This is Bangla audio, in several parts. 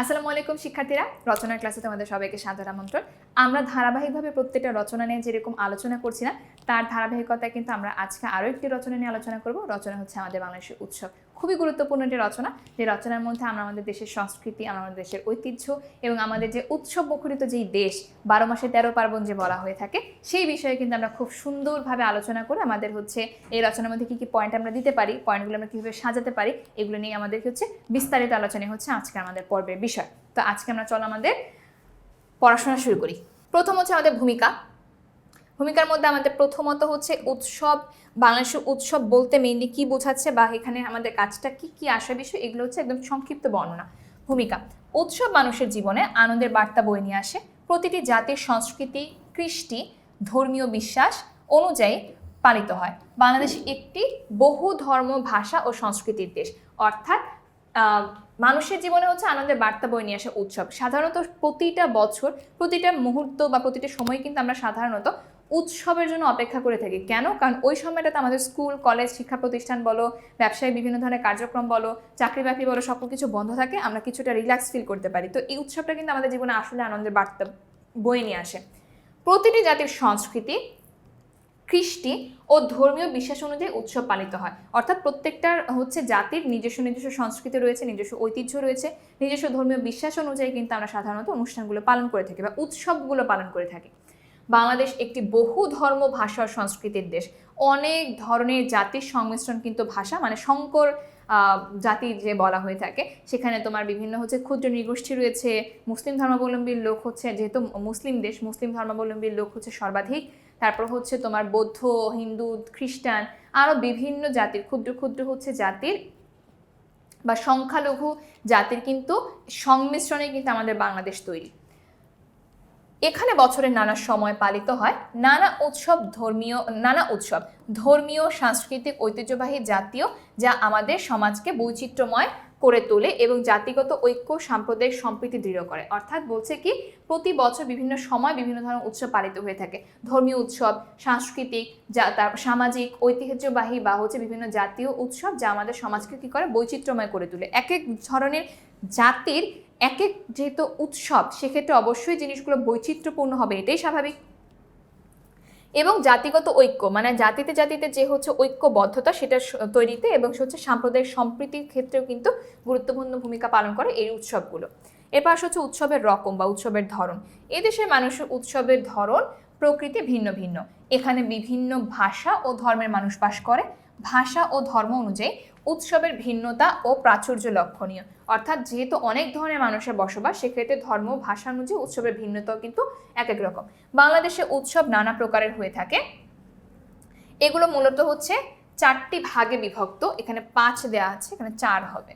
আসসালামু আলাইকুম, শিক্ষার্থীরা। রচনার ক্লাসে তোমাদের সবাইকে সাদর আমন্ত্রণ। আমরা ধারাবাহিকভাবে প্রত্যেকটা রচনা নিয়ে যেরকম আলোচনা করছিলাম তার ধারাবাহিকতায় কিন্তু আমরা আজকে আরও একটি রচনা নিয়ে আলোচনা করব। রচনা হচ্ছে আমাদের বাংলাদেশের উৎসব। খুবই গুরুত্বপূর্ণ একটি রচনা। যে রচনার মধ্যে আমরা আমাদের দেশের সংস্কৃতি আমাদের দেশের ঐতিহ্য এবং আমাদের যে উৎসব মুখরিত যেই দেশ, বারো মাসে তেরো পার্বণ যে বলা হয়ে থাকে, সেই বিষয়ে কিন্তু আমরা খুব সুন্দরভাবে আলোচনা করে আমাদের হচ্ছে এই রচনার মধ্যে কী কী পয়েন্ট আমরা দিতে পারি পয়েন্টগুলো আমরা কীভাবে সাজাতে পারি, এগুলো নিয়ে আমাদেরকে হচ্ছে বিস্তারিত আলোচনা হচ্ছে আজকে আমাদের পর্বের বিষয়। তো আজকে আমরা চলো আমাদের পড়াশোনা শুরু করি। প্রথম হচ্ছে আমাদের ভূমিকা। ভূমিকার মধ্যে আমাদের প্রথমত হচ্ছে উৎসব, বাংলাদেশের উৎসব বলতে মেইনলি কি বোঝাচ্ছে বা এখানে আমাদের কাজটা কি কি আসা বিষয়, এগুলো হচ্ছে একদম সংক্ষিপ্ত বর্ণনা। ভূমিকা, উৎসব মানুষের জীবনে আনন্দের বার্তা বয়ে নিয়ে আসে। প্রতিটি জাতির সংস্কৃতি, কৃষ্টি, ধর্মীয় বিশ্বাস অনুযায়ী পালিত হয়। বাংলাদেশ একটি বহু ধর্ম, ভাষা ও সংস্কৃতির দেশ। অর্থাৎ মানুষের জীবনে হচ্ছে আনন্দের বার্তা বয়ে নিয়ে আসে উৎসব। সাধারণত প্রতিটা বছর, প্রতিটা মুহূর্ত বা প্রতিটা সময় কিন্তু আমরা সাধারণত উৎসবের জন্য অপেক্ষা করে থাকি। কেন? কারণ ওই সময়টাতে আমাদের স্কুল, কলেজ, শিক্ষা প্রতিষ্ঠান বলো, ব্যবসায় বিভিন্ন ধরনের কার্যক্রম বলো, চাকরি বাকরি বলো, সকল কিছু বন্ধ থাকে, আমরা কিছুটা রিল্যাক্স ফিল করতে পারি। তো এই উৎসবটা কিন্তু আমাদের জীবনে আসলে আনন্দের বার্তা বয়ে নিয়ে আসে। প্রতিটি জাতির সংস্কৃতি, কৃষ্টি ও ধর্মীয় বিশ্বাস অনুযায়ী উৎসব পালিত হয়। অর্থাৎ প্রত্যেকটার হচ্ছে জাতির নিজস্ব নিজস্ব সংস্কৃতি রয়েছে, নিজস্ব ঐতিহ্য রয়েছে, নিজস্ব ধর্মীয় বিশ্বাস অনুযায়ী কিন্তু আমরা সাধারণত অনুষ্ঠানগুলো পালন করে থাকি বা উৎসবগুলো পালন করে থাকি। বাংলাদেশ একটি বহু ধর্ম ভাষা সংস্কৃতির দেশ। অনেক ধরনের জাতির সংমিশ্রণ কিন্তু ভাষা মানে আহ, জাতি যে বলা হয়ে থাকে সেখানে তোমার বিভিন্ন হচ্ছে ক্ষুদ্র নৃগোষ্ঠী রয়েছে মুসলিম ধর্মাবলম্বীর লোক হচ্ছে যেহেতু মুসলিম দেশ মুসলিম ধর্মাবলম্বীর লোক হচ্ছে সর্বাধিক। তারপর হচ্ছে তোমার বৌদ্ধ হিন্দু খ্রিস্টান আরও বিভিন্ন জাতির ক্ষুদ্র ক্ষুদ্র হচ্ছে জাতির বা সংখ্যালঘু জাতির কিন্তু সংমিশ্রণে কিন্তু আমাদের বাংলাদেশ তৈরি। এখানে বছরের নানা সময় পালিত হয়। নানা উৎসব ধর্মীয়, নানা উৎসব ধর্মীয়, সাংস্কৃতিক, ঐতিহ্যবাহী জাতীয় যা আমাদের সমাজকে বৈচিত্র্যময় করে তোলে এবং জাতিগত ঐক্য, সাম্প্রদায়িক সম্প্রীতি দৃঢ় করে। অর্থাৎ বলছে কি, প্রতি বছর বিভিন্ন সময় বিভিন্ন ধরনের উৎসব পালিত হয়ে থাকে। ধর্মীয় উৎসব, সাংস্কৃতিক সামাজিক, ঐতিহ্যবাহী বা হচ্ছে বিভিন্ন জাতীয় উৎসব, যা আমাদের সমাজকে কী করে? বৈচিত্র্যময় করে তোলে। এক এক ধরনের জাতির এক এক যেহেতু উৎসব, সেক্ষেত্রে অবশ্যই জিনিসগুলো বৈচিত্র্যপূর্ণ হবে, এটাই স্বাভাবিক। এবং জাতিগত ঐক্য মানে জাতিতে জাতিতে যে হচ্ছে ঐক্যবদ্ধতা সেটা তৈরিতে এবং হচ্ছে সাম্প্রদায়িক সম্প্রীতির ক্ষেত্রেও কিন্তু গুরুত্বপূর্ণ ভূমিকা পালন করে এই উৎসবগুলো। এরপর আসে হচ্ছে উৎসবের রকম বা উৎসবের ধরন। এদেশের মানুষের উৎসবের ধরন প্রকৃতি ভিন্ন ভিন্ন। এখানে বিভিন্ন ভাষা ও ধর্মের মানুষ বাস করে। ভাষা ও ধর্ম অনুযায়ী উৎসবের ভিন্নতা ও প্রাচুর্য লক্ষণীয়। অর্থাৎ যেহেতু অনেক ধরনের মানুষের বসবাস, সেক্ষেত্রে ধর্ম ভাষা অনুযায়ী উৎসবের ভিন্নতাও কিন্তু এক এক রকম। বাংলাদেশে উৎসব নানা প্রকারের হয়ে থাকে। এগুলো মূলত হচ্ছে চারটি ভাগে বিভক্ত। এখানে পাঁচ দেওয়া আছে, এখানে চার হবে।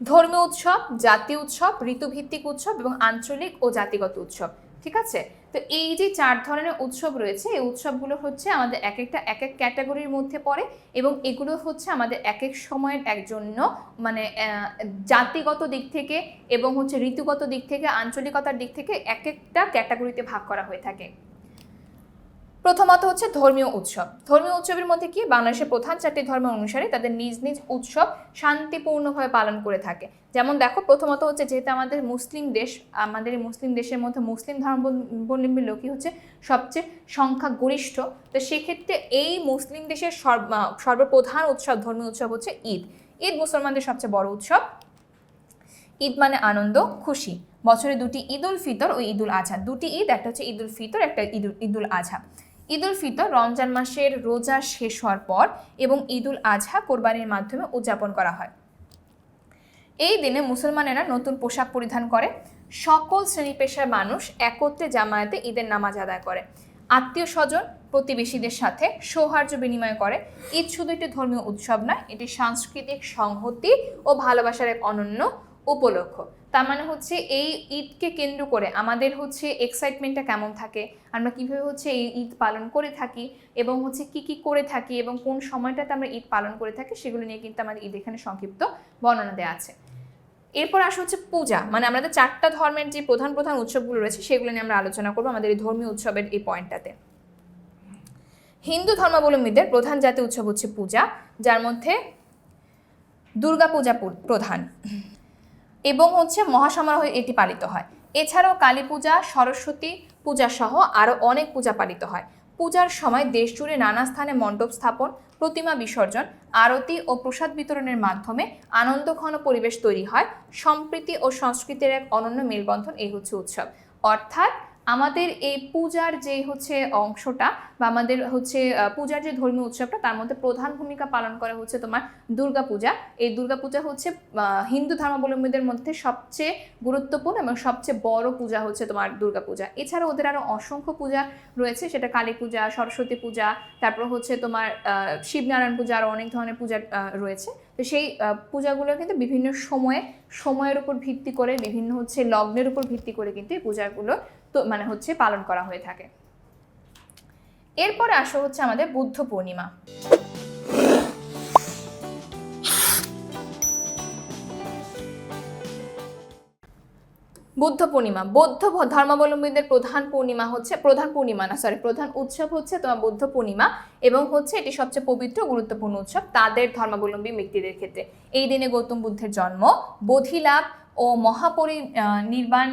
ধর্মীয় উৎসব, জাতীয় উৎসব, ঋতুভিত্তিক উৎসব এবং আঞ্চলিক ও জাতিগত উৎসব। ঠিক আছে? তো এই যে চার ধরনের উৎসব রয়েছে, এই উৎসবগুলো হচ্ছে আমাদের এক একটা এক এক ক্যাটাগরির মধ্যে পড়ে এবং এগুলো হচ্ছে আমাদের এক এক সময়ের একজন্য মানে জাতিগত দিক থেকে এবং হচ্ছে ঋতুগত দিক থেকে, আঞ্চলিকতার দিক থেকে এক একটা ক্যাটাগরিতে ভাগ করা হয়ে থাকে। প্রথমত হচ্ছে ধর্মীয় উৎসব। ধর্মীয় উৎসবের মধ্যে কি? বাংলাদেশের প্রধান চারটি ধর্ম অনুসারে তাদের নিজ নিজ উৎসব শান্তিপূর্ণভাবে পালন করে থাকে। যেমন দেখো, প্রথমত হচ্ছে যেহেতু আমাদের মুসলিম দেশ, আমাদের মুসলিম দেশের মধ্যে মুসলিম ধর্মাবলম্বী লোকই হচ্ছে সবচেয়ে সংখ্যা গরিষ্ঠ তো সেক্ষেত্রে এই মুসলিম দেশের সর্ব সর্বপ্রধান উৎসব, ধর্মীয় উৎসব হচ্ছে ঈদ। ঈদ মুসলমানদের সবচেয়ে বড় উৎসব। ঈদ মানে আনন্দ, খুশি। বছরে দুটি ঈদ উল ফিতর ও ঈদ উল আজহা দুটি ঈদ, একটা হচ্ছে ঈদ উল ফিতর, একটা ঈদ ঈদ উল আজহা ঈদ উল ফিতর রমজান মাসের রোজা শেষ হওয়ার পর এবং ঈদ উল আজহা কোরবানির মাধ্যমে উদযাপন করা হয়। এই দিনে মুসলমানেরা নতুন পোশাক পরিধান করে। সকল শ্রেণি পেশার মানুষ একত্রে জামায়াতে ঈদের নামাজ আদায় করে। আত্মীয় স্বজন প্রতিবেশীদের সাথে সৌহার্য বিনিময় করে। ঈদ শুধু একটি ধর্মীয় উৎসব নয়, এটি সাংস্কৃতিক সংহতি ও ভালোবাসার এক অনন্য উপলক্ষ। তার মানে হচ্ছে এই ঈদকে কেন্দ্র করে আমাদের হচ্ছে এক্সাইটমেন্টটা কেমন থাকে, আমরা কীভাবে হচ্ছে এই ঈদ পালন করে থাকি এবং হচ্ছে কি কি করে থাকি এবং কোন সময়টাতে আমরা ঈদ পালন করে থাকি সেগুলো নিয়ে কিন্তু আমাদের ঈদ এখানে সংক্ষিপ্ত বর্ণনা দেওয়া আছে। এরপর আসা হচ্ছে পূজা মানে আমাদের চারটা ধর্মের যে প্রধান প্রধান উৎসবগুলো রয়েছে সেগুলো নিয়ে আমরা আলোচনা করব আমাদের এই ধর্মীয় উৎসবের এই পয়েন্টটাতে। হিন্দু ধর্মাবলম্বীদের প্রধান জাতীয় উৎসব হচ্ছে পূজা, যার মধ্যে দুর্গা পূজা প্রধান। এবং হচ্ছে মহাসমারোহে এটি পালিত হয়। এছাড়াও কালী পূজা, সরস্বতী পূজা সহ আরও অনেক পূজা পালিত হয়। পূজার সময় দেশজুড়ে নানা স্থানে মণ্ডপ স্থাপন, প্রতিমা বিসর্জন, আরতি ও প্রসাদ বিতরণের মাধ্যমে আনন্দঘন পরিবেশ তৈরি হয়। সম্প্রীতি ও সংস্কৃতির এক অনন্য মেলবন্ধন এই হচ্ছে উৎসব। অর্থাৎ আমাদের এই পূজার যে হচ্ছে অংশটা বা আমাদের হচ্ছে পূজার যে ধর্মীয় উৎসবটা, তার মধ্যে প্রধান ভূমিকা পালন করে হচ্ছে তোমার দুর্গা পূজা এই দুর্গা পূজা হচ্ছে হিন্দু ধর্মাবলম্বীদের মধ্যে সবচেয়ে গুরুত্বপূর্ণ এবং সবচেয়ে বড় পূজা হচ্ছে তোমার দুর্গা পূজা এছাড়া ওদের আরও অসংখ্য পূজা রয়েছে, সেটা কালী পূজা, সরস্বতী পূজা, তারপর হচ্ছে তোমার শিবনারায়ণ পূজা আরও অনেক ধরনের পূজা রয়েছে। তো সেই পূজাগুলো কিন্তু বিভিন্ন সময়ে, সময়ের উপর ভিত্তি করে, বিভিন্ন হচ্ছে লগ্নের উপর ভিত্তি করে কিন্তু এই পূজাগুলো তো মানে হচ্ছে পালন করা হয়ে থাকে। এরপরে আসো হচ্ছে আমাদের বুদ্ধ পূর্ণিমা। বুদ্ধ পূর্ণিমা, বৌদ্ধ ধর্মাবলম্বীদের প্রধান পূর্ণিমা হচ্ছে, প্রধান পূর্ণিমা না সরি প্রধান উৎসব হচ্ছে তোমার বুদ্ধ পূর্ণিমা এবং হচ্ছে এটি সবচেয়ে পবিত্র গুরুত্বপূর্ণ উৎসব তাদের ধর্মাবলম্বী ব্যক্তিদের ক্ষেত্রে। এই দিনে গৌতম বুদ্ধের জন্ম, বোধিলাভ ও মহাপরি নির্বাণ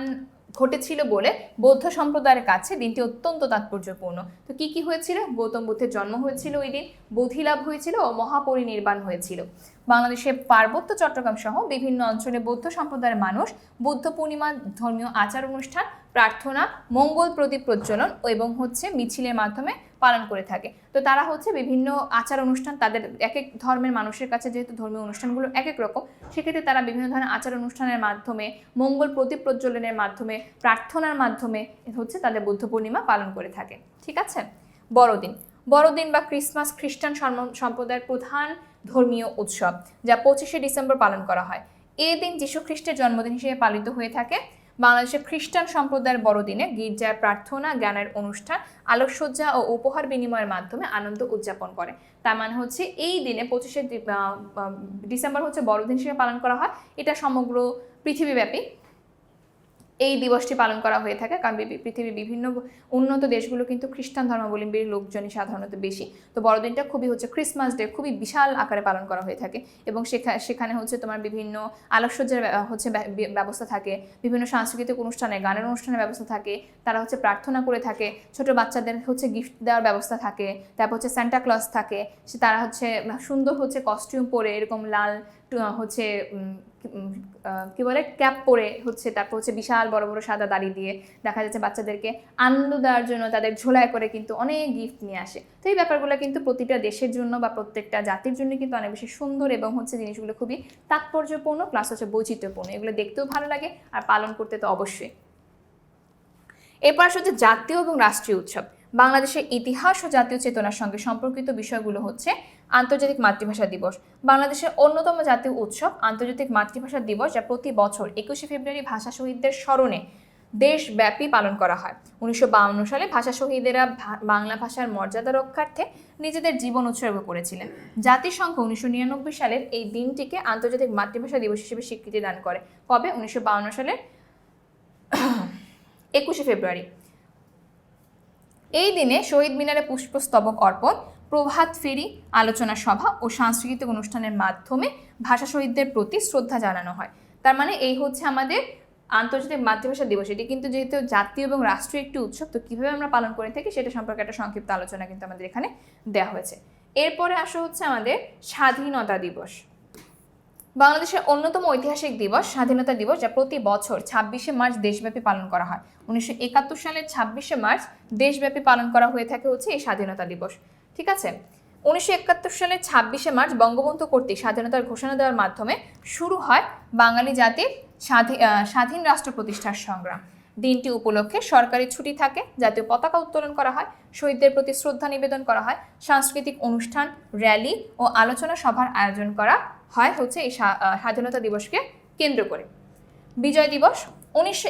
ঘটেছিল বলে বৌদ্ধ সম্প্রদায়ের কাছে দিনটি অত্যন্ত তাৎপর্যপূর্ণ। তো কি কি হয়েছিল? গৌতম বুদ্ধের জন্ম হয়েছিল ওই দিন, বোধিলাভ হয়েছিল ও মহাপরিনির্বাণ হয়েছিল। বাংলাদেশের পার্বত্য চট্টগ্রাম সহ বিভিন্ন অঞ্চলে বৌদ্ধ সম্প্রদায়ের মানুষ বুদ্ধ পূর্ণিমা, ধর্মীয় আচার অনুষ্ঠান, প্রার্থনা, মঙ্গল প্রদীপ প্রজ্বলন এবং হচ্ছে মিছিলের মাধ্যমে পালন করে থাকে। তো তারা হচ্ছে বিভিন্ন আচার অনুষ্ঠান তাদের এক এক ধর্মের মানুষের কাছে যেহেতু ধর্মীয় অনুষ্ঠানগুলো এক এক রকম, সেক্ষেত্রে তারা বিভিন্ন ধরনের আচার অনুষ্ঠানের মাধ্যমে, মঙ্গল প্রদীপ প্রজ্বলনের মাধ্যমে, প্রার্থনার মাধ্যমে হচ্ছে তাদের বুদ্ধ পূর্ণিমা পালন করে থাকে। ঠিক আছে? বড়দিন। বড়দিন বা ক্রিসমাস খ্রিস্টান সম্প্রদায়ের প্রধান ধর্মীয় উৎসব, যা পঁচিশে ডিসেম্বর পালন করা হয়। এই দিন যীশু খ্রিস্টের জন্মদিন হিসেবে পালিত হয়ে থাকে। বাংলাদেশের খ্রিস্টান সম্প্রদায়ের বড়দিনে গির্জার প্রার্থনা, জ্ঞানের অনুষ্ঠান, আলোকসজ্জা ও উপহার বিনিময়ের মাধ্যমে আনন্দ উদযাপন করে। তার মানে হচ্ছে এই দিনে পঁচিশে ডিসেম্বর হচ্ছে বড়দিন হিসেবে পালন করা হয়। এটা সমগ্র পৃথিবীব্যাপী এই দিবসটি পালন করা হয়ে থাকে, কারণ পৃথিবীর বিভিন্ন উন্নত দেশগুলো কিন্তু খ্রিস্টান ধর্মাবলম্বীর লোকজনই সাধারণত বেশি। তো বড়দিনটা খুবই হচ্ছে ক্রিসমাস ডে খুবই বিশাল আকারে পালন করা হয়ে থাকে এবং সেখা- সেখানে হচ্ছে তোমার বিভিন্ন আলোকসজ্জার হচ্ছে ব্যা- ব্যবস্থা থাকে, বিভিন্ন সাংস্কৃতিক অনুষ্ঠানে, গানের অনুষ্ঠানের ব্যবস্থা থাকে, তারা হচ্ছে প্রার্থনা করে থাকে, ছোট বাচ্চাদের হচ্ছে গিফট দেওয়ার ব্যবস্থা থাকে, তারপর হচ্ছে স্যান্টা ক্লজ থাকে, সে তারা হচ্ছে সুন্দর হচ্ছে কস্টিউম পরে এরকম লাল হচ্ছে কি- বলে, ক্যাপ পরে হচ্ছে, তারপর হচ্ছে বিশাল বড় বড় সাদা দাড়ি দিয়ে দেখা যাচ্ছে বাচ্চাদেরকে আনন্দ দেওয়ার জন্য তাদের ঝোলায় করে কিন্তু অনেক গিফট নিয়ে আসে। তো এই ব্যাপারগুলো কিন্তু প্রতিটা দেশের জন্য বা প্রত্যেকটা জাতির জন্য কিন্তু অনেক বেশি সুন্দর এবং হচ্ছে জিনিসগুলো খুবই তাৎপর্যপূর্ণ প্লাস হচ্ছে বৈচিত্র্যপূর্ণ। এগুলো দেখতেও ভালো লাগে আর পালন করতে তো অবশ্যই। এরপর হচ্ছে জাতীয় এবং রাষ্ট্রীয় উৎসব। বাংলাদেশের ইতিহাস ও জাতীয় চেতনার সঙ্গে সম্পর্কিত বিষয়গুলো হচ্ছে আন্তর্জাতিক মাতৃভাষা দিবস। বাংলাদেশের অন্যতম জাতীয় উৎসব আন্তর্জাতিক মাতৃভাষা দিবস যা প্রতি বছর একুশে ফেব্রুয়ারি ভাষা শহীদদের স্মরণে দেশব্যাপী পালন করা হয়। উনিশশো সালে ভাষা শহীদেরা বাংলা ভাষার মর্যাদা রক্ষার্থে নিজেদের জীবন উৎসর্গ করেছিলেন। জাতিসংঘ উনিশশো নিরানব্বই সালের এই দিনটিকে আন্তর্জাতিক মাতৃভাষা দিবস হিসেবে স্বীকৃতি দান করে। কবে? উনিশশো সালের একুশে ফেব্রুয়ারি। এই দিনে শহীদ মিনারে পুষ্পস্তবক অর্পণ প্রভাত ফেরি, আলোচনা সভা ও সাংস্কৃতিক অনুষ্ঠানের মাধ্যমে ভাষা শহীদদের প্রতি শ্রদ্ধা জানানো হয়। তার মানে এই হচ্ছে আমাদের আন্তর্জাতিক মাতৃভাষা দিবস। এটি কিন্তু যেহেতু জাতীয় এবং রাষ্ট্রীয় একটি উৎসব, তো কীভাবে আমরা পালন করে থাকি সেটা সম্পর্কে একটা সংক্ষিপ্ত আলোচনা কিন্তু আমাদের এখানে দেওয়া হয়েছে। এরপরে আসা হচ্ছে আমাদের স্বাধীনতা দিবস। বাংলাদেশের অন্যতম ঐতিহাসিক দিবস, স্বাধীনতা দিবস, যা প্রতি বছর ছাব্বিশে মার্চ দেশব্যাপী পালন করা হয়। উনিশশো একাত্তর সালের ছাব্বিশে মার্চ দেশব্যাপী পালন করা হয়ে থাকে হচ্ছে এই স্বাধীনতা দিবস। ঠিক আছে? উনিশশো একাত্তর সালের ছাব্বিশে মার্চ বঙ্গবন্ধু কর্তৃক স্বাধীনতার ঘোষণা দেওয়ার মাধ্যমে শুরু হয় বাঙালি জাতির স্বাধীন রাষ্ট্র প্রতিষ্ঠার সংগ্রাম। দিনটি উপলক্ষে সরকারি ছুটি থাকে, জাতীয় পতাকা উত্তোলন করা হয়, শহীদদের প্রতি শ্রদ্ধা নিবেদন করা হয়, সাংস্কৃতিক অনুষ্ঠান, র্যালি ও আলোচনা সভার আয়োজন করা হয় হচ্ছে এই স্বা- স্বাধীনতা দিবসকে কেন্দ্র করে। বিজয় দিবস উনিশশো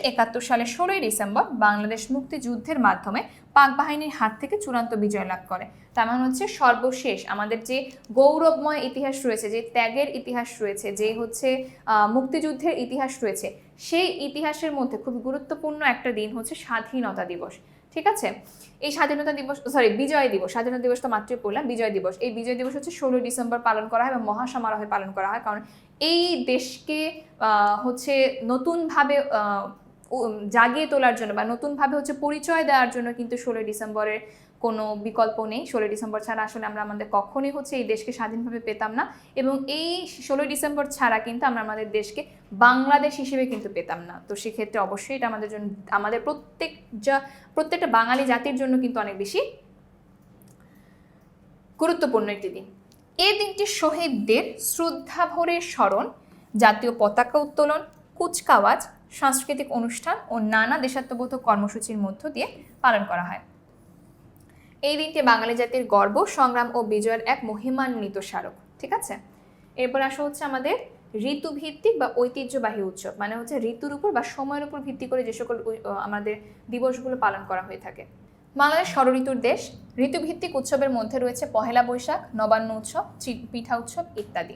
সালের ষোলোই ডিসেম্বর বাংলাদেশ মুক্তিযুদ্ধের মাধ্যমে পাক বাহিনীর হাত থেকে চূড়ান্ত বিজয় লাভ করে। তার মানে হচ্ছে সর্বশেষ আমাদের যে গৌরবময় ইতিহাস রয়েছে, যে ত্যাগের ইতিহাস রয়েছে, যে হচ্ছে মুক্তিযুদ্ধের ইতিহাস রয়েছে, সেই ইতিহাসের মধ্যে খুব গুরুত্বপূর্ণ একটা দিন হচ্ছে স্বাধীনতা দিবস। ঠিক আছে? এই স্বাধীনতা দিবস সরি বিজয় দিবস। স্বাধীনতা দিবস তো মাত্রই বললাম বিজয় দিবস। এই বিজয় দিবস হচ্ছে ষোলোই ডিসেম্বর পালন করা হয় এবং মহাসমারোহে পালন করা হয়। কারণ এই দেশকে হচ্ছে নতুনভাবে জাগিয়ে তোলার জন্য বা নতুনভাবে হচ্ছে পরিচয় দেওয়ার জন্য কিন্তু ষোলোই ডিসেম্বরের কোনো বিকল্প নেই। ষোলোই ডিসেম্বর ছাড়া আসলে আমরা আমাদের কখনোই হচ্ছে এই দেশকে স্বাধীনভাবে পেতাম না এবং এই ষোলোই ডিসেম্বর ছাড়া কিন্তু আমরা আমাদের দেশকে বাংলাদেশ হিসেবে কিন্তু পেতাম না। তো সেক্ষেত্রে অবশ্যই এটা আমাদের জন্য, আমাদের প্রত্যেক যা, প্রত্যেকটা বাঙালি জাতির জন্য কিন্তু অনেক বেশি গুরুত্বপূর্ণ একটি দিন। এই দিনটি শহীদদের শ্রদ্ধাভরে স্মরণ, জাতীয় পতাকা উত্তোলন, কুচকাওয়াজ, সাংস্কৃতিক অনুষ্ঠান ও নানা দেশাত্মবোধক কর্মসূচির মধ্য দিয়ে পালন করা হয়। এই দিনটি বাঙালি জাতির গর্ব, সংগ্রাম ও বিজয়ের এক মহিমান্বিত স্মারক, ঠিক আছে? এরপর আসা হচ্ছে আমাদের ঋতুভিত্তিক বা ঐতিহ্যবাহী উৎসব মানে হচ্ছে ঋতুর উপর বা সময়ের উপর ভিত্তি করে যে সকল আমাদের দিবসগুলো পালন করা হয়ে থাকে। বাংলাদেশ ষড়ঋতুর দেশ, ঋতুভিত্তিক উৎসবের মধ্যে রয়েছে পহেলা বৈশাখ, নবান্ন উৎসব পিঠা উৎসব ইত্যাদি।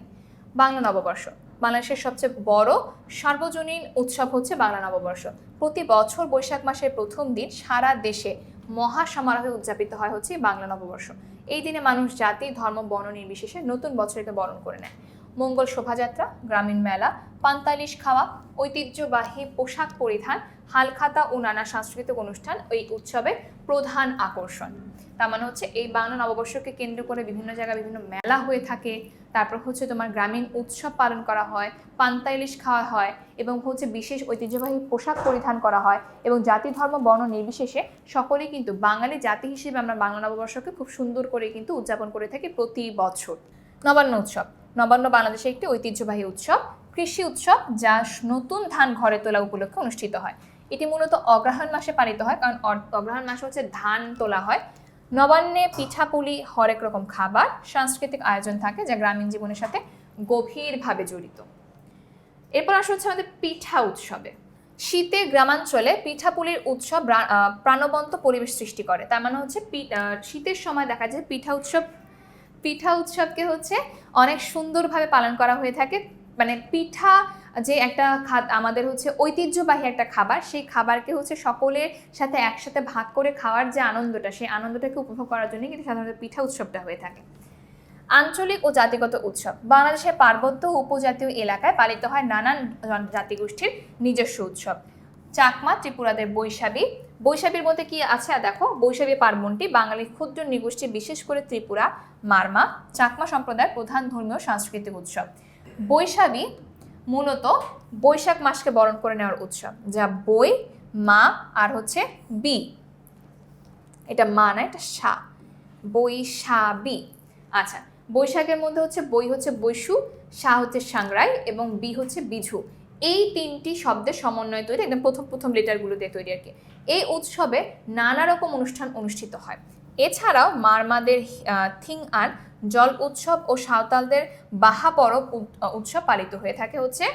বাংলা নববর্ষ, বাংলাদেশের সবচেয়ে বড় সার্বজনীন উৎসব হচ্ছে বাংলা নববর্ষ। প্রতি বছর বৈশাখ মাসের প্রথম দিন সারা দেশে মহা সমারোহে উদযাপিত হয় হচ্ছে বাংলা নববর্ষ। এই দিনে মানুষ জাতি, ধর্ম, বর্ণ নির্বিশেষে নতুন বছরকে বরণ করে নেয়। মঙ্গল শোভাযাত্রা, গ্রামীণ মেলা, পান্তালিশ খাওয়া, ঐতিহ্যবাহী পোশাক পরিধান, হালখাতা ও নানা সাংস্কৃতিক অনুষ্ঠান এই উৎসবের প্রধান আকর্ষণ। তার মানে হচ্ছে এই বাংলা নববর্ষকে কেন্দ্র করে বিভিন্ন জায়গায় বিভিন্ন মেলা হয়ে থাকে। তারপর হচ্ছে তোমার গ্রামীণ উৎসব পালন করা হয় পান্তা ইলিশ খাওয়া হয় এবং হচ্ছে বিশেষ ঐতিহ্যবাহী পোশাক পরিধান করা হয় এবং জাতি, ধর্ম, বর্ণ নির্বিশেষে সকলেই কিন্তু বাঙালি জাতি হিসেবে আমরা বাংলা নববর্ষকে খুব সুন্দর করে কিন্তু উদযাপন করে থাকি প্রতি বছর। নবান্ন উৎসব। নবান্ন বাংলাদেশের একটি ঐতিহ্যবাহী উৎসব, কৃষি উৎসব, যা নতুন ধান ঘরে তোলা উপলক্ষে অনুষ্ঠিত হয়। এটি মূলত অগ্রহায়ণ মাসে পালিত হয়, কারণ অগ্রহায়ণ মাসে হচ্ছে ধান তোলা হয়। নবান্নে পিঠাপুলি হরেক রকম খাবার, সাংস্কৃতিক আয়োজন থাকে, যা গ্রামীণ জীবনের সাথে গভীরভাবে জড়িত। এরপর আসা হচ্ছে আমাদের পিঠা উৎসবে। শীতে গ্রামাঞ্চলে পিঠাপুলির উৎসব প্রাণবন্ত পরিবেশ সৃষ্টি করে। তার মানে হচ্ছে শীতের সময় দেখা যায় পিঠা উৎসব পিঠা উৎসবকে হচ্ছে অনেক সুন্দরভাবে পালন করা হয়ে থাকে। মানে পিঠা যে একটা আমাদের হচ্ছে ঐতিহ্যবাহী একটা খাবার, সেই খাবারকে হচ্ছে সকলের সাথে একসাথে ভাগ করে খাওয়ার যে আনন্দটা, সেই আনন্দটাকে উপভোগ করার জন্য কিন্তু সাধারণত পিঠা উৎসবটা হয়ে থাকে। আঞ্চলিক ও জাতিগত উৎসব। বাংলাদেশের পার্বত্য উপজাতীয় এলাকায় পালিত হয় নানান জাতিগোষ্ঠীর নিজস্ব উৎসব। চাকমা, ত্রিপুরাদের বৈশাখী বৈশাখীর মধ্যে কি আছে? দেখো, বৈশাখী পার্বণটি বাঙালির ক্ষুদ্র নৃগোষ্ঠী, বিশেষ করে ত্রিপুরা, মারমা, চাকমা সম্প্রদায়ের প্রধান ধর্মীয় সাংস্কৃতিক উৎসব। বৈশাখী মূলত বৈশাখ মাসকে বরণ করে নেওয়ার উৎসব, যা বই, মা আর হচ্ছে বি। এটা মা না, এটা সা। বৈশাবি আচ্ছা বৈশাখের মধ্যে হচ্ছে বই হচ্ছে বৈশু, সা হচ্ছে সাংরাই এবং বি হচ্ছে বিঝু। এই তিনটি শব্দের সমন্বয়ে তৈরি, একদম প্রথম প্রথম লেটারগুলো দিয়ে তৈরি আর কি। এই উৎসবে নানা রকম অনুষ্ঠান অনুষ্ঠিত হয়। এছাড়াও মারমাদের থিং আর জল উৎসব ও সাঁওতালদের বাহা পরব উৎ- উৎসব পালিত হয়ে থাকে হচ্ছে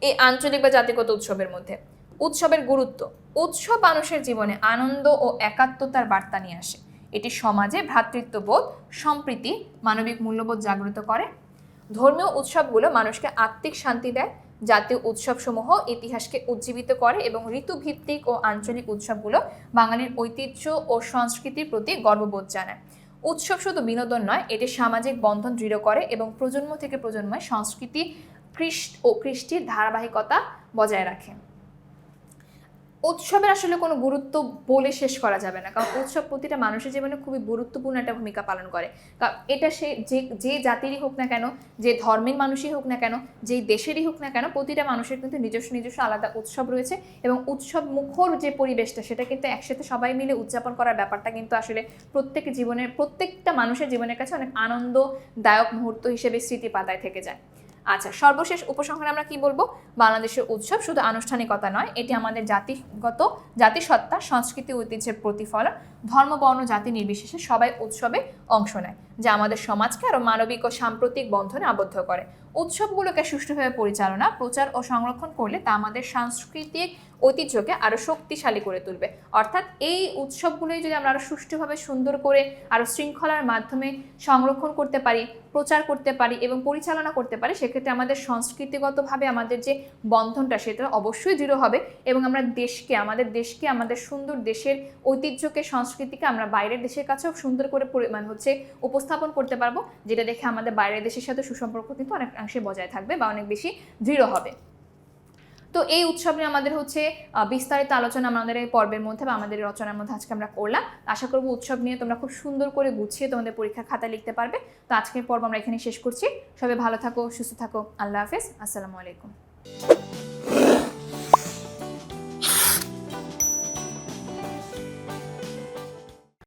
এই আঞ্চলিক বা জাতিগত উৎসবের মধ্যে। উৎসবের গুরুত্ব, উৎসব মানুষের জীবনে আনন্দ ও একাত্মতার বার্তা নিয়ে আসে। এটি সমাজে ভ্রাতৃত্ববোধ, সম্প্রীতি, মানবিক মূল্যবোধ জাগ্রত করে। ধর্মীয় উৎসবগুলো মানুষকে আত্মিক শান্তি দেয় জাতীয় উৎসবসমূহ ইতিহাসকে উজ্জীবিত করে এবং ঋতুভিত্তিক ও আঞ্চলিক উৎসবগুলো বাঙালির ঐতিহ্য ও সংস্কৃতির প্রতি গর্ববোধ জানায়। উৎসব শুধু বিনোদন নয়, এটি সামাজিক বন্ধন দৃঢ় করে এবং প্রজন্ম থেকে প্রজন্মে সংস্কৃতি কৃষ্ট ও কৃষ্টির ধারাবাহিকতা বজায় রাখে। উৎসবের আসলে কোনো গুরুত্ব বলে শেষ করা যাবে না। কারণ উৎসব প্রতিটা মানুষের জীবনে খুবই গুরুত্বপূর্ণ একটা ভূমিকা পালন করে। কারণ এটা সে যে যে জাতিরই হোক না কেন, যে ধর্মের মানুষই হোক না কেন, যেই দেশেরই হোক না কেন, প্রতিটা মানুষের কিন্তু নিজস্ব নিজস্ব আলাদা উৎসব রয়েছে এবং উৎসব মুখর যে পরিবেশটা, সেটা কিন্তু একসাথে সবাই মিলে উদযাপন করার ব্যাপারটা কিন্তু আসলে প্রত্যেক জীবনের, প্রত্যেকটা মানুষের জীবনের কাছে অনেক আনন্দদায়ক মুহূর্ত হিসেবে স্মৃতি পাতায় থেকে যায়। আচ্ছা সর্বশেষ উপসংহারে আমরা কি বলব? বাংলাদেশের উৎসব শুধু আনুষ্ঠানিকতা নয়, এটি আমাদের জাতিগত জাতিসত্তা, সংস্কৃতি ঐতিহ্যের প্রতিফলন, ধর্ম, বর্ণ, জাতি নির্বিশেষে সবাই উৎসবে অংশ নেয়। যা আমাদের সমাজকে আরও মানবিক ও সাম্প্রতিক বন্ধনে আবদ্ধ করে। উৎসবগুলোকে সুষ্ঠুভাবে পরিচালনা, প্রচার ও সংরক্ষণ করলে তা আমাদের সাংস্কৃতিক ঐতিহ্যকে আরও শক্তিশালী করে তুলবে। অর্থাৎ এই উৎসবগুলোই যদি আমরা আরও সুষ্ঠুভাবে সুন্দর করে আরও শৃঙ্খলার মাধ্যমে সংরক্ষণ করতে পারি, প্রচার করতে পারি এবং পরিচালনা করতে পারি, সেক্ষেত্রে আমাদের সংস্কৃতিগতভাবে আমাদের যে বন্ধনটা, সেটা অবশ্যই দৃঢ় হবে এবং আমরা দেশকে, আমাদের দেশকে, আমাদের সুন্দর দেশের ঐতিহ্যকে, সংস্কৃতিকে আমরা বাইরের দেশের কাছেও সুন্দর করে মানে হচ্ছে উপস্থাপন উপস্থাপন করতে পারব, যেটা দেখে আমাদের বাইরের দেশের সাথে সুসম্পর্ক কিন্তু অনেকাংশে বজায় থাকবে বা অনেক বেশি দৃঢ় হবে। তো এই উৎসব নিয়ে আমাদের হচ্ছে বিস্তারিত আলোচনা আমাদের এই পর্বের মধ্যে বা আমাদের রচনার মধ্যে আজকে আমরা করলাম। আশা করব উৎসব নিয়ে তোমরা খুব সুন্দর করে গুছিয়ে তোমাদের পরীক্ষার খাতা লিখতে পারবে। তো আজকের পর্ব আমরা এখানে শেষ করছি। সবাই ভালো থাকো, সুস্থ থাকো। আল্লাহ হাফেজ। আসসালামু আলাইকুম।